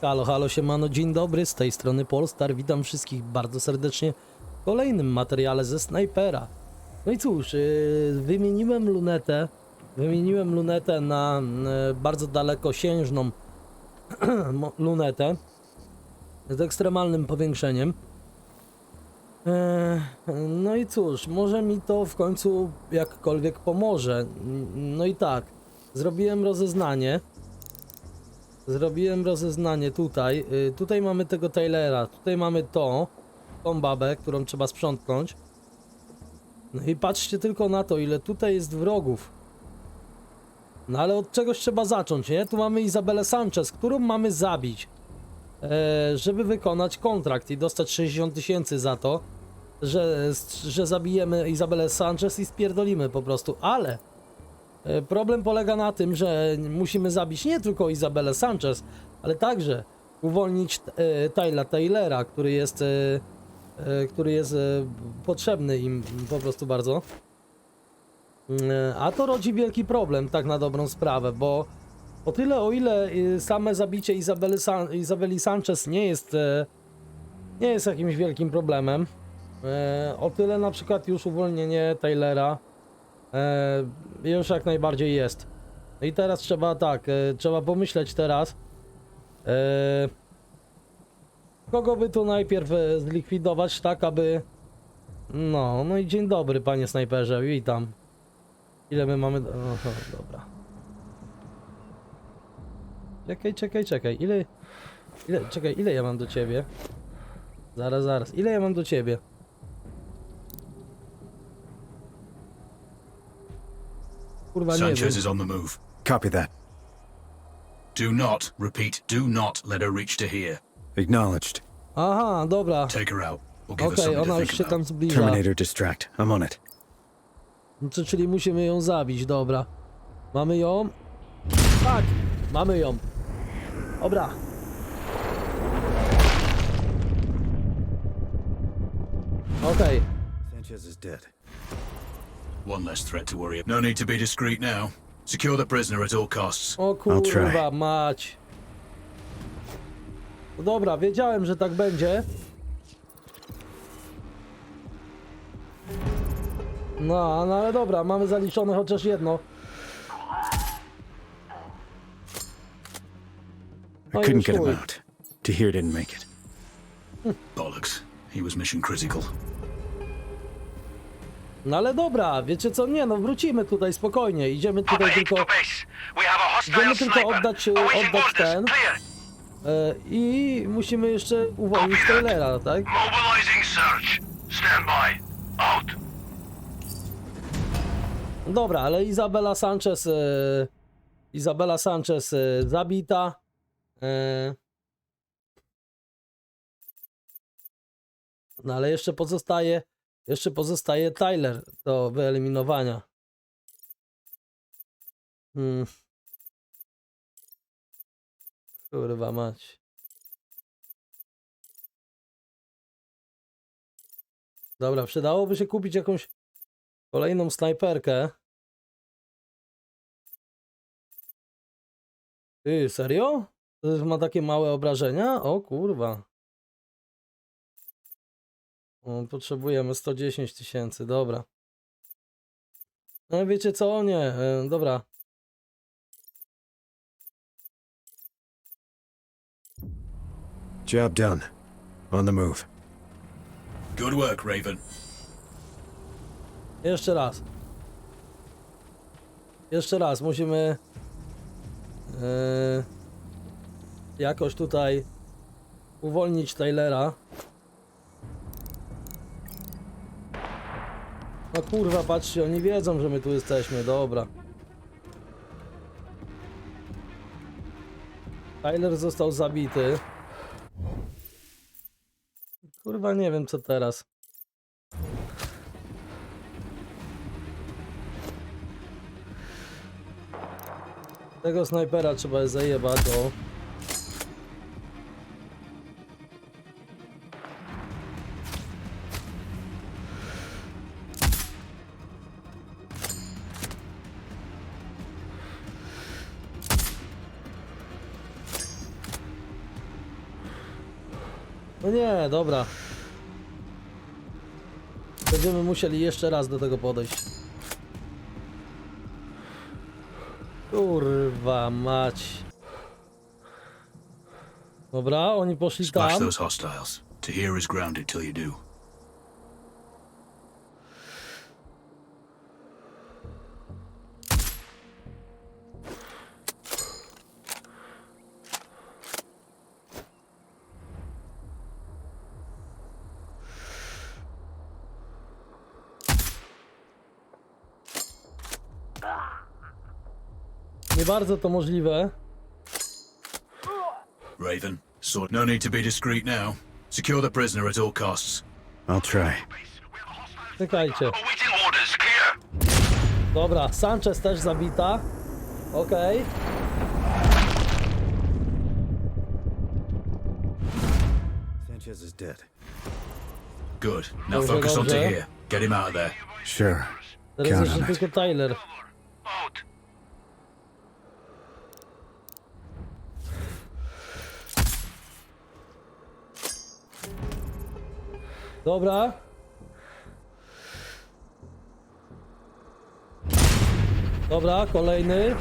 Halo, halo, siemano, dzień dobry, z tej strony Polstar, witam wszystkich bardzo serdecznie w kolejnym materiale ze Snajpera. No i cóż, yy, wymieniłem lunetę, wymieniłem lunetę na yy, bardzo dalekosiężną lunetę z ekstremalnym powiększeniem. Yy, No i cóż, może mi to w końcu jakkolwiek pomoże. No i tak, zrobiłem rozeznanie. Zrobiłem rozeznanie tutaj. Y, tutaj mamy tego Taylora, tutaj mamy to, tą babę, którą trzeba sprzątnąć. No i patrzcie tylko na to, ile tutaj jest wrogów. No ale od czegoś trzeba zacząć, nie? Tu mamy Izabelę Sanchez, którą mamy zabić. E, żeby wykonać kontrakt i dostać 60 tysięcy za to, że, że zabijemy Izabelę Sanchez i spierdolimy po prostu, ale Problem polega na tym, że musimy zabić nie tylko Izabelę Sanchez, ale także uwolnić e, Tyla Taylora, który jest, e, e, który jest e, potrzebny im po prostu bardzo. E, A to rodzi wielki problem, tak na dobrą sprawę, bo o tyle, o ile e, same zabicie Izabeli, San Izabeli Sanchez nie jest, e, nie jest jakimś wielkim problemem, e, o tyle na przykład już uwolnienie Taylora E, już jak najbardziej jest. I teraz trzeba tak, e, trzeba pomyśleć teraz. E, kogo by tu najpierw e, zlikwidować, tak aby. No, no i dzień dobry, panie snajperze, witam. Ile my mamy. Oho, dobra. Czekaj, czekaj, czekaj. Ile. Ile. Czekaj, ile ja mam do ciebie? Zaraz, zaraz. Ile ja mam do ciebie? Kurwa, nie wiem. Sanchez is on the move. Copy that. Do not, repeat, do not let her reach to here. Acknowledged. Aha, dobra. Take her out. Or give Okej, something ona to już think się about. tam zbliża. Terminator distract. I'm on it. No to, czyli musimy ją zabić, dobra. Mamy ją? Tak, mamy ją. Dobra. Okej, Sanchez is dead. One less threat to worry about. No need to be discreet now. Secure the prisoner at all costs. o I'll try. kurwa mać. No dobra, wiedziałem, że tak będzie. No, no ale dobra, mamy zaliczone chociaż jedno. I Oh, couldn't get him out. Tahir didn't make it. Bollocks. He was mission critical. No ale dobra, wiecie co? Nie no, wrócimy tutaj spokojnie. Idziemy tutaj tylko Idziemy tylko oddać, oddać ten. E, i musimy jeszcze uwolnić Taylora, tak? Dobra, ale Izabela Sanchez e, Izabela Sanchez e, zabita. E, no ale jeszcze pozostaje jeszcze pozostaje Tyler do wyeliminowania. Hmm. Kurwa mać. Dobra, przydałoby się kupić jakąś kolejną snajperkę. Ty, serio? Ma takie małe obrażenia? O kurwa. O, potrzebujemy 110 tysięcy, dobra. No wiecie co? Nie, e, dobra. Job done. On the move. Good work, Raven. Jeszcze raz. Jeszcze raz, musimy e, jakoś tutaj uwolnić Taylora. Kurwa, patrzcie, oni wiedzą, że my tu jesteśmy, dobra. Tyler został zabity. Kurwa, nie wiem co teraz. Tego snajpera trzeba zajebać, o. No nie, dobra. Będziemy musieli jeszcze raz do tego podejść. Kurwa mać. Dobra, oni poszli Splash tam. those hostiles. Tahir is grounded till you do. Bardzo to możliwe. Raven, sort. No need to be discreet now. Secure the prisoner at all costs. I'll try. Czekajcie. Clear. Dobra, Sanchez też zabita. Okej. Sanchez is dead. Good. Now Dobrze, focus on dobrze. Tahir. Get him out of there. Sure. Teraz Count jeszcze on it. tylko Tyler. Dobra. Dobra, kolejny.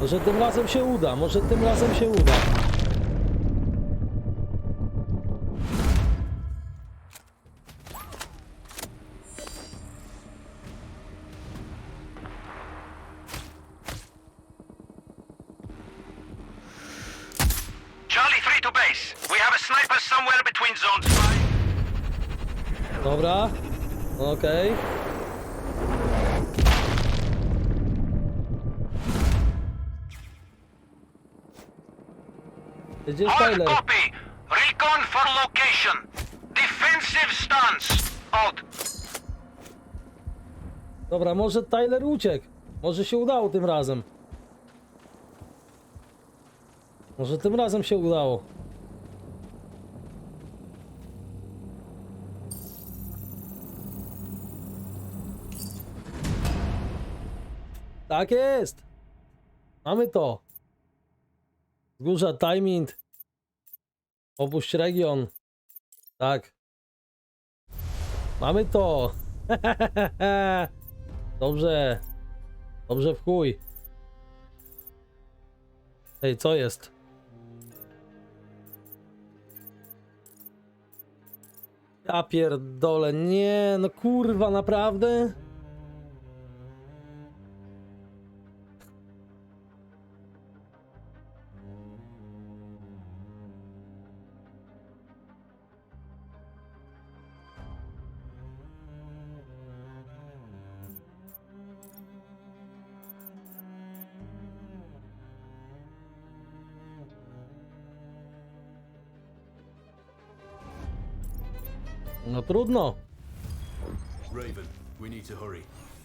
Może tym razem się uda, może tym razem się uda. Gdzie jest Tyler? copy. Recon for location. Defensive stance. Out. Dobra, może Tyler uciekł. Może się udało tym razem. Może tym razem się udało. Tak jest. Mamy to. Wzgórza timing. Opuść region. Tak. Mamy to. Dobrze. Dobrze w chuj. Ej, co jest? Ja pierdolę, nie, no kurwa, naprawdę? No trudno. Raven, we need to hurry.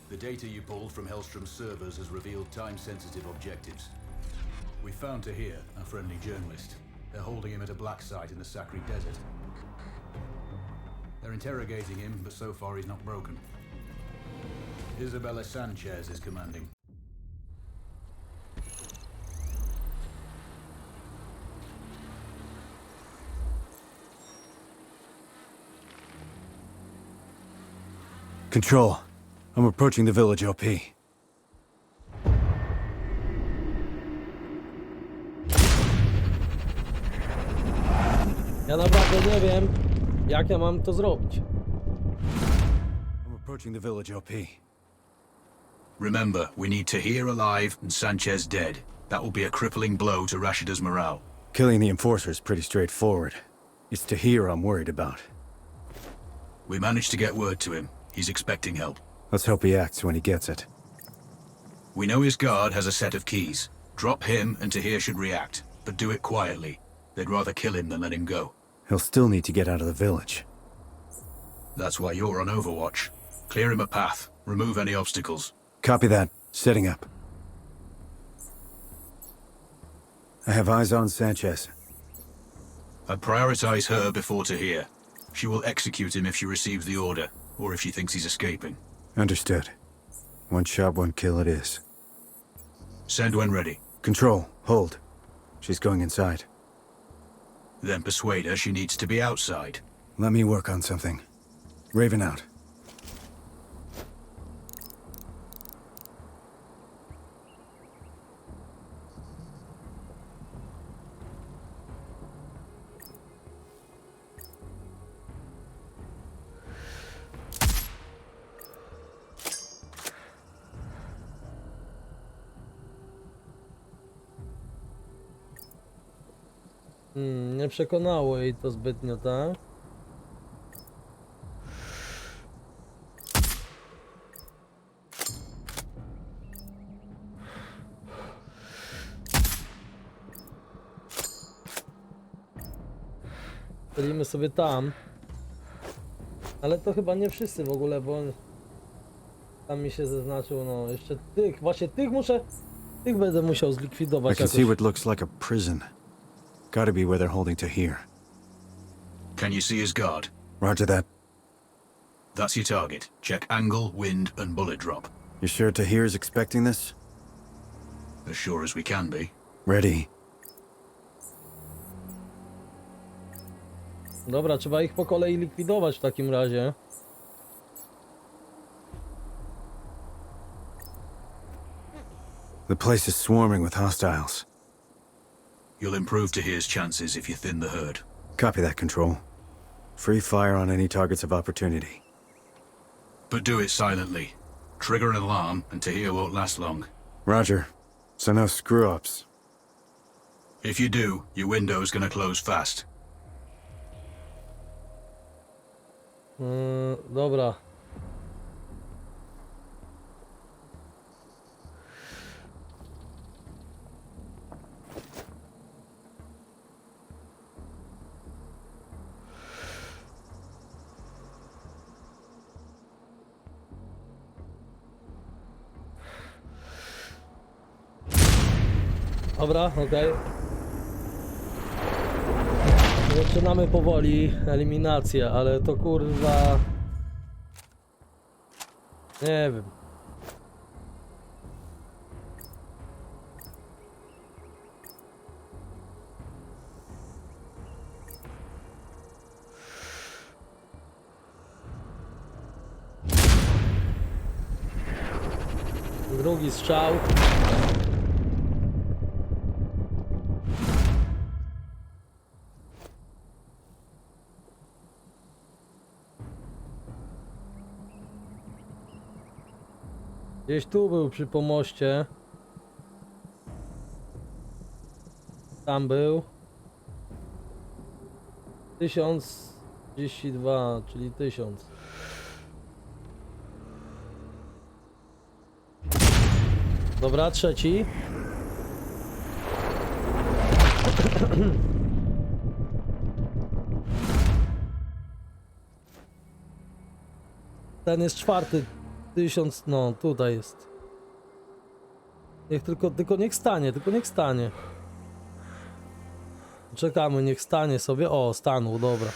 The data you pulled from Hellstrom's servers has revealed time-sensitive objectives. We found Tahir, a friendly journalist. They're holding him at a black site in the Sakri Desert. They're interrogating him, but so far he's not broken. Isabella Sanchez is commanding. Control. I'm approaching the village OP. Ja naprawdę nie wiem, jak ja mam to zrobić. I'm approaching the village OP. Remember, we need Tahir alive and Sanchez dead. That will be a crippling blow to Rashida's morale. Killing the enforcer is pretty straightforward. It's Tahir I'm worried about. We managed to get word to him. He's expecting help. Let's hope he acts when he gets it. We know his guard has a set of keys. Drop him and Tahir should react, but do it quietly. They'd rather kill him than let him go. He'll still need to get out of the village. That's why you're on Overwatch. Clear him a path. Remove any obstacles. Copy that. Setting up. I have eyes on Sanchez. I'd prioritize her before Tahir. She will execute him if she receives the order, or if she thinks he's escaping. Understood. One shot, one kill it is. Send when ready. Control. Hold. She's going inside. Then persuade her she needs to be outside. Let me work on something. Raven out. Hmm, nie przekonało jej to zbytnio, tak? Strzelimy sobie tam. Ale to chyba nie wszyscy w ogóle, bo tam mi się zaznaczył, no jeszcze tych, właśnie tych muszę, tych będę musiał I zlikwidować see jakoś. what looks like a prison. Gotta be where they're holding Tahir. Can you see his guard? Roger that. That's your target. Check angle, wind, and bullet drop. You sure Tahir is expecting this? As sure as we can be. Ready. Dobra, trzeba ich po kolei likwidować w takim razie. The place is swarming with hostiles. You'll improve Tahir's chances if you thin the herd. Copy that, Control. Free fire on any targets of opportunity. But do it silently. Trigger an alarm, and Tahir won't last long. Roger. So no screw-ups. If you do, your window's gonna close fast. Yy, dobra. Dobra, okej. Zaczynamy powoli eliminację, ale to kurwa. Nie wiem. Drugi strzał. Gdzieś tu był przy pomoście. Tam był. 1032, czyli 1000. Dobra, trzeci. Ten jest czwarty. Tysiąc, no tutaj jest. Niech tylko, tylko niech stanie, tylko niech stanie. Czekamy, niech stanie sobie. O, stanął, dobra.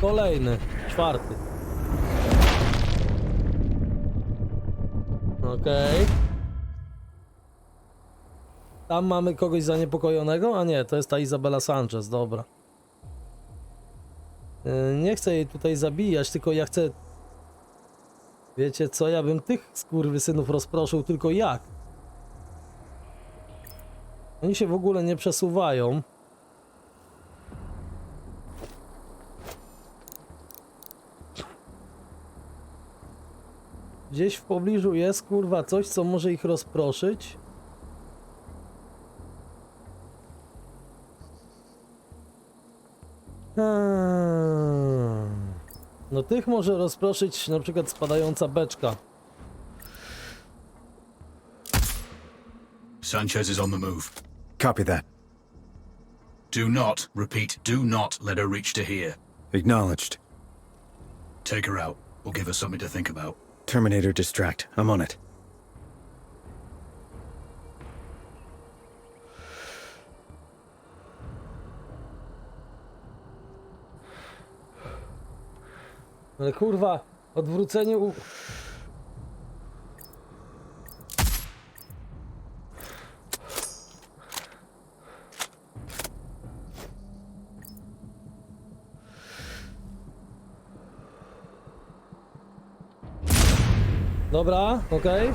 Kolejny, czwarty. Okej. Tam mamy kogoś zaniepokojonego? A nie, to jest ta Izabela Sanchez, dobra. Yy, Nie chcę jej tutaj zabijać, tylko ja chcę Wiecie co, ja bym tych skurwysynów rozproszył, tylko jak? Oni się w ogóle nie przesuwają. Gdzieś w pobliżu jest, kurwa, coś, co może ich rozproszyć. Hmm. No tych może rozproszyć na przykład spadająca beczka. Sanchez is on the move. Copy that. Do not, repeat, do not let her reach Tahir. Acknowledged. Take her out, or give her something to think about. Terminator distract. I'm on it. Ale kurwa, odwrócenie u... Dobra, okej.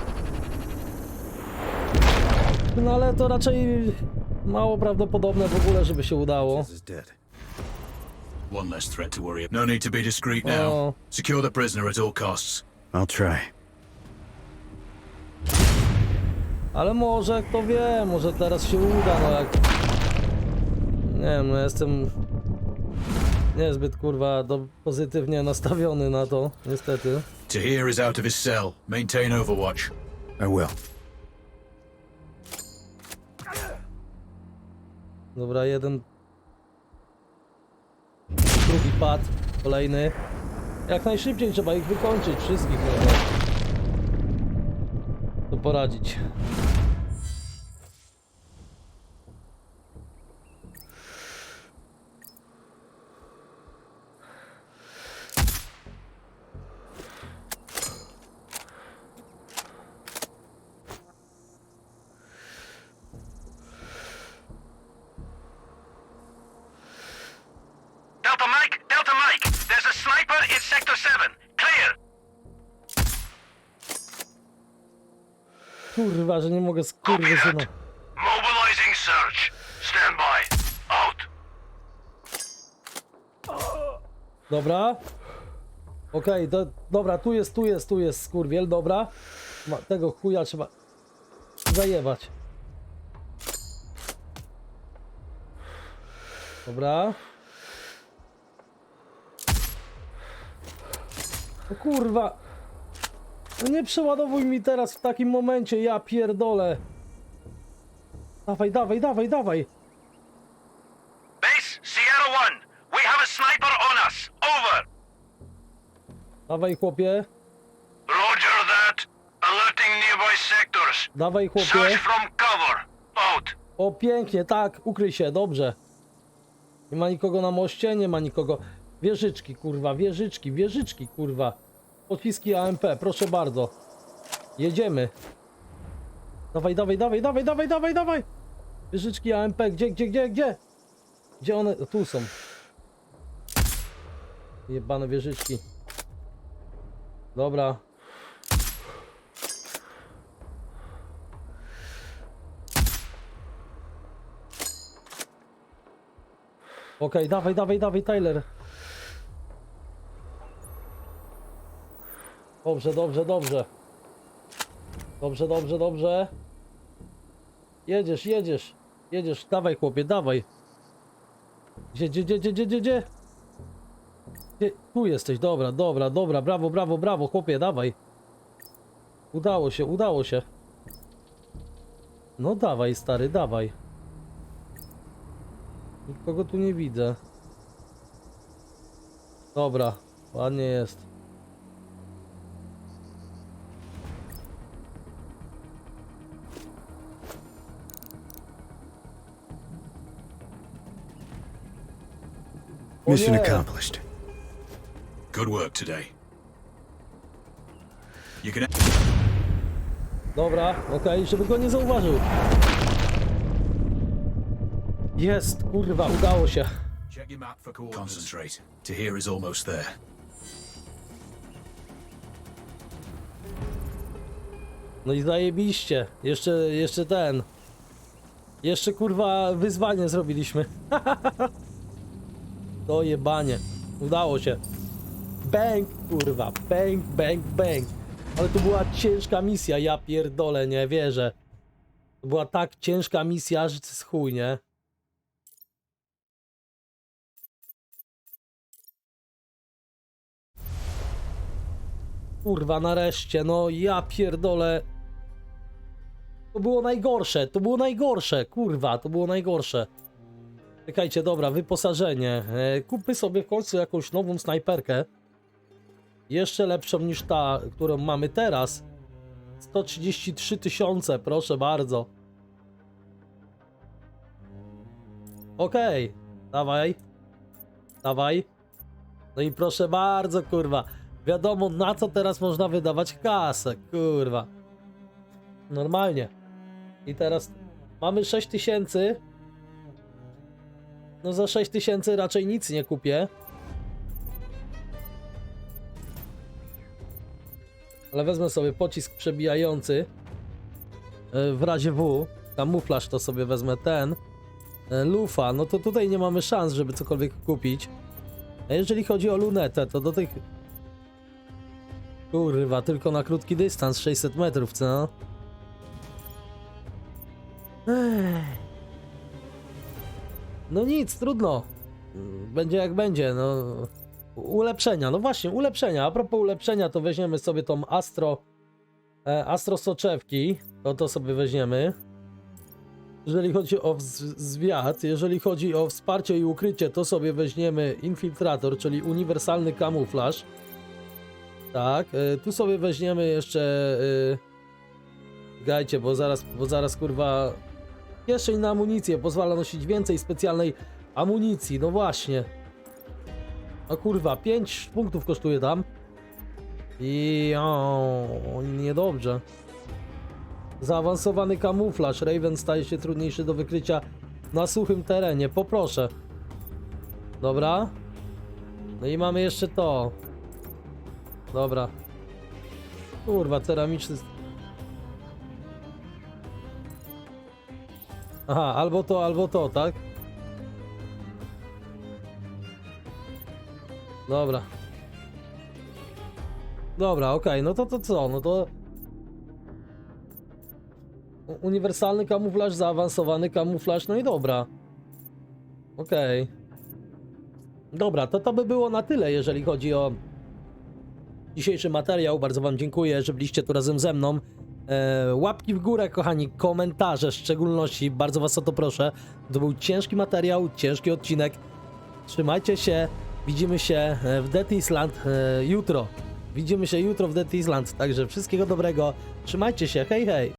No ale to raczej mało prawdopodobne w ogóle, żeby się udało. One less threat to worry. No need to be discreet now. Oh. Secure the prisoner at all costs. I'll try. Ale może, kto wie, może teraz się uda, no jak... Nie wiem, no jestem... Niezbyt, kurwa, do, pozytywnie nastawiony na to, niestety. Tahir is out of his cell. Maintain overwatch. I will. Dobra, jeden... Drugi pad, kolejny. Jak najszybciej trzeba ich wykończyć, wszystkich. To poradzić. Mogę skurwysyna. Mobilizing search. Stand by. Out. Dobra. Okej, do, dobra, tu jest, tu jest, tu jest skurwiel, dobra. Ma, tego chuja trzeba zajebać. Dobra. O kurwa. No nie przeładowuj mi teraz w takim momencie, ja pierdolę. Dawaj, dawaj, dawaj, dawaj. Base, Sierra 1. We have a sniper on us. Over. Dawaj chłopie. Roger that. Alerting nearby sectors. Dawaj chłopie. Search from cover. Out. O, pięknie, tak, ukryj się, dobrze. Nie ma nikogo na moście, nie ma nikogo. Wieżyczki, kurwa, wieżyczki, wieżyczki, kurwa. Pociski AMP, proszę bardzo. Jedziemy. Dawaj, dawaj, dawaj, dawaj, dawaj, dawaj, dawaj. Wieżyczki AMP, gdzie, gdzie, gdzie, gdzie? Gdzie one? Tu są. Jebane wieżyczki. Dobra. Okej, dawaj, dawaj, dawaj, Tyler. Dobrze, dobrze, dobrze. Dobrze, dobrze, dobrze. Jedziesz, jedziesz. Jedziesz, dawaj chłopie, dawaj. Gdzie, gdzie, gdzie, gdzie, gdzie, gdzie, gdzie? Tu jesteś, dobra, dobra, dobra, brawo, brawo, brawo, chłopie, dawaj. Udało się, udało się. No dawaj, stary, dawaj. Nikogo tu nie widzę. Dobra, ładnie jest. Mission accomplished. Good work today. You can. Dobra, okej, żeby go nie zauważył. Jest, kurwa, udało się. Check your map for coordinates. Concentrate. Tahir is almost there. No i zajebiście. Jeszcze, jeszcze ten. Jeszcze kurwa wyzwanie zrobiliśmy. To jebanie. Udało się. Bang, kurwa. Bang, bang, bang. Ale to była ciężka misja, ja pierdolę, nie wierzę. To była tak ciężka misja, że to jest chuj, nie? Kurwa, nareszcie, no ja pierdolę. To było najgorsze, to było najgorsze, kurwa, to było najgorsze. Czekajcie, dobra, wyposażenie. E, kupmy sobie w końcu jakąś nową snajperkę. Jeszcze lepszą niż ta, którą mamy teraz. 133 tysiące, proszę bardzo. Okej, dawaj. Dawaj. No i proszę bardzo, kurwa. Wiadomo, na co teraz można wydawać kasę, kurwa. Normalnie. I teraz mamy 6 tysięcy. No za 6 tysięcy raczej nic nie kupię. Ale wezmę sobie pocisk przebijający. e, W razie W. Kamuflaż to sobie wezmę ten. E, Lufa, no to tutaj nie mamy szans, żeby cokolwiek kupić. A jeżeli chodzi o lunetę, to do tych... Kurwa, tylko na krótki dystans, 600 metrów, co? Nic, trudno. Będzie jak będzie, no. Ulepszenia, no właśnie, ulepszenia. A propos ulepszenia, to weźmiemy sobie tą Astro. E, Astro soczewki. To to sobie weźmiemy. Jeżeli chodzi o zwiat, jeżeli chodzi o wsparcie i ukrycie, to sobie weźmiemy infiltrator, czyli uniwersalny kamuflaż. Tak, e, tu sobie weźmiemy jeszcze. E, gajcie, bo zaraz, bo zaraz kurwa. Kieszeń na amunicję pozwala nosić więcej specjalnej amunicji, no właśnie. No kurwa, 5 punktów kosztuje tam. I o, niedobrze. Zaawansowany kamuflaż. Raven staje się trudniejszy do wykrycia na suchym terenie. Poproszę. Dobra. No i mamy jeszcze to. Dobra. Kurwa, ceramiczny. Aha, albo to, albo to, tak? Dobra. Dobra, okej, no to to co? No to. Uniwersalny kamuflaż, zaawansowany kamuflaż, no i dobra. Okej. Dobra, to to by było na tyle, jeżeli chodzi o dzisiejszy materiał. Bardzo Wam dziękuję, że byliście tu razem ze mną. E, łapki w górę, kochani, komentarze w szczególności, bardzo Was o to proszę. To był ciężki materiał, ciężki odcinek. Trzymajcie się, widzimy się e, w Dead Island e, jutro. Widzimy się jutro w Dead Island, także wszystkiego dobrego. Trzymajcie się, hej hej!